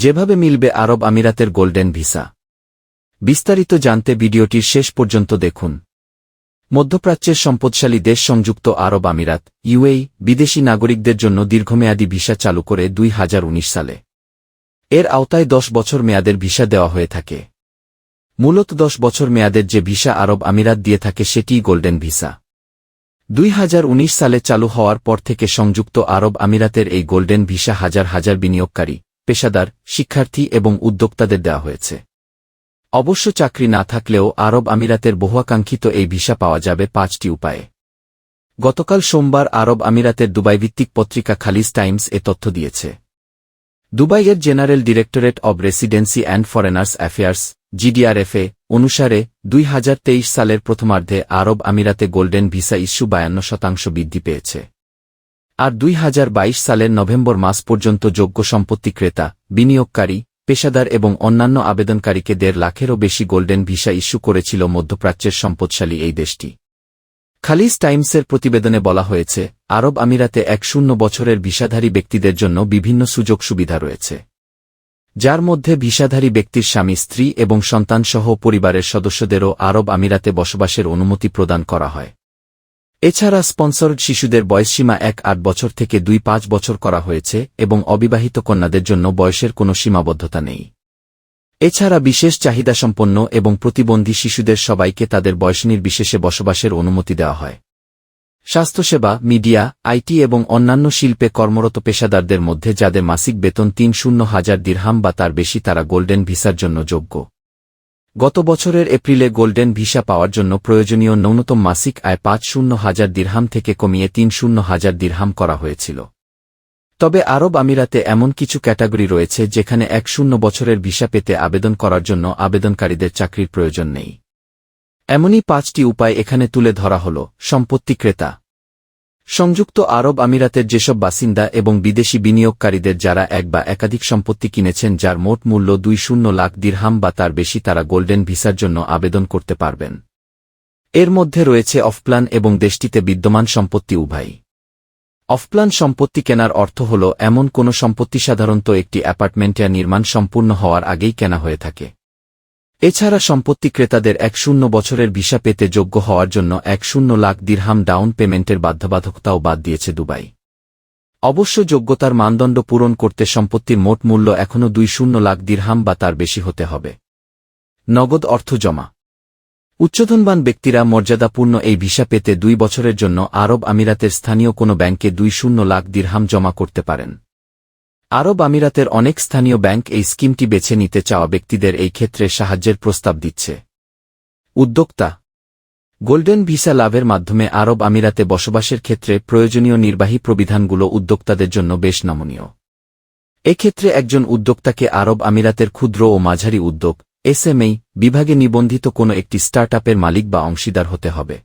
যেভাবে মিলবে আরব আমিরাতের গোল্ডেন ভিসা। বিস্তারিত জানতে ভিডিওটির শেষ পর্যন্ত দেখুন। মধ্যপ্রাচ্যের সম্পদশালী দেশ সংযুক্ত আরব আমিরাত ইউএই বিদেশি নাগরিকদের জন্য দীর্ঘমেয়াদী ভিসা চালু করে দুই হাজার উনিশ সালে। এর আওতায় দশ বছর মেয়াদের ভিসা দেওয়া হয়ে থাকে। মূলত দশ বছর মেয়াদের যে ভিসা আরব আমিরাত দিয়ে থাকে সেটিই গোল্ডেন ভিসা। দুই হাজার উনিশ সালে চালু হওয়ার পর থেকে সংযুক্ত আরব আমিরাতের এই গোল্ডেন ভিসা হাজার হাজার বিনিয়োগকারী পেশাদার, শিক্ষার্থী এবং উদ্যোক্তাদের দেওয়া হয়েছে। অবশ্য চাকরি না থাকলেও আরব আমিরাতের বহুয়াকাঙ্ক্ষিত এই ভিসা পাওয়া যাবে পাঁচটি উপায়ে। গতকাল সোমবার আরব আমিরাতের দুবাইভিত্তিক পত্রিকা খালিজ টাইমস এ তথ্য দিয়েছে। দুবাইয়ের general directorate of residency and foreigners affairs, GDRFA অনুসারে দুই হাজার তেইশ সালের প্রথমার্ধে আরব আমিরাতে গোল্ডেন ভিসা ইস্যু বায়ান্ন শতাংশ বৃদ্ধি পেয়েছে। আর দুই হাজার বাইশ সালের নভেম্বর মাস পর্যন্ত যোগ্য সম্পত্তি ক্রেতা, বিনিয়োগকারী, পেশাদার এবং অন্যান্য আবেদনকারীকে দেড় লাখেরও বেশি গোল্ডেন ভিসা ইস্যু করেছিল মধ্যপ্রাচ্যের সম্পদশালী এই দেশটি। খালিজ টাইমসের প্রতিবেদনে বলা হয়েছে, আরব আমিরাতে এক শূন্য বছরের ভিসাধারী ব্যক্তিদের জন্য বিভিন্ন সুযোগ সুবিধা রয়েছে। যার মধ্যে ভিসাধারী ব্যক্তির স্বামী, স্ত্রী এবং সন্তানসহ পরিবারের সদস্যদেরও আরব আমিরাতে বসবাসের অনুমতি প্রদান করা হয়। এছাড়া স্পন্সরড শিশুদের বয়সসীমা এক আট বছর থেকে দুই পাঁচ বছর করা হয়েছে এবং অবিবাহিত কন্যাদের জন্য বয়সের কোনো সীমাবদ্ধতা নেই। এছাড়া বিশেষ চাহিদাসম্পন্ন এবং প্রতিবন্ধী শিশুদের সবাইকে তাদের বয়স নির্বিশেষে বসবাসের অনুমতি দেওয়া হয়। স্বাস্থ্যসেবা, মিডিয়া, আইটি এবং অন্যান্য শিল্পে কর্মরত পেশাদারদের মধ্যে যাদের মাসিক বেতন তিন শূন্য হাজার দিরহাম বা তার বেশি তারা গোল্ডেন ভিসার জন্য যোগ্য। গত বছরের এপ্রিলে গোল্ডেন ভিসা পাওয়ার জন্য প্রয়োজনীয় ন্যূনতম মাসিক আয় পাঁচ শূন্য হাজার দিরহাম থেকে কমিয়ে তিন শূন্য হাজার দিরহাম করা হয়েছিল। তবে আরব আমিরাতে এমন কিছু ক্যাটাগরি রয়েছে যেখানে এক শূন্য বছরের ভিসা পেতে আবেদন করার জন্য আবেদনকারীদের চাকরির প্রয়োজন নেই। এমনই পাঁচটি উপায় এখানে তুলে ধরা হল, সম্পত্তি ক্রেতা। সংযুক্ত আরব আমিরাতের যেসব বাসিন্দা এবং বিদেশি বিনিয়োগকারীদের যারা এক বা একাধিক সম্পত্তি কিনেছেন যার মোট মূল্য দুই শূন্য লাখ দিরহাম বা তার বেশি তারা গোল্ডেন ভিসার জন্য আবেদন করতে পারবেন। এর মধ্যে রয়েছে অফপ্লান এবং দেশটিতে বিদ্যমান সম্পত্তি উভয় অফপ্লান সম্পত্তি কেনার অর্থ হল, এমন কোনো সম্পত্তি সাধারণত একটি অ্যাপার্টমেন্টে নির্মাণ সম্পূর্ণ হওয়ার আগেই কেনা হয়ে থাকে। এছাড়া সম্পত্তি ক্রেতাদের এক শূন্য বছরের ভিসা পেতে যোগ্য হওয়ার জন্য এক শূন্য লাখ দিরহাম ডাউন পেমেন্টের বাধ্যবাধকতাও বাদ দিয়েছে দুবাই। অবশ্য যোগ্যতার মানদণ্ড পূরণ করতে সম্পত্তির মোট মূল্য এখনও দুই শূন্য লাখ দিরহাম বা তার বেশি হতে হবে। নগদ অর্থ জমা। উচ্চধনবান ব্যক্তিরা মর্যাদাপূর্ণ এই ভিসা পেতে দুই বছরের জন্য আরব আমিরাতের স্থানীয় কোনো ব্যাংকে দুই শূন্য লাখ দিরহাম জমা করতে পারেন। আরব আমিরাতের অনেক স্থানীয় ব্যাংক এই স্কিমটি বেছে নিতে চাওয়া ব্যক্তিদের এই ক্ষেত্রে সাহায্যের প্রস্তাব দিচ্ছে। উদ্যোক্তা গোল্ডেন ভিসা লাভের মাধ্যমে আরব আমিরাতে বসবাসের ক্ষেত্রে প্রয়োজনীয় নির্বাহী প্রবিধানগুলো উদ্যোক্তাদের জন্য বেশ নমনীয়। এক্ষেত্রে একজন উদ্যোক্তাকে আরব আমিরাতের ক্ষুদ্র ও মাঝারি উদ্যোগ এসএমএই বিভাগে নিবন্ধিত কোনো একটি স্টার্টআপের মালিক বা অংশীদার হতে হবে।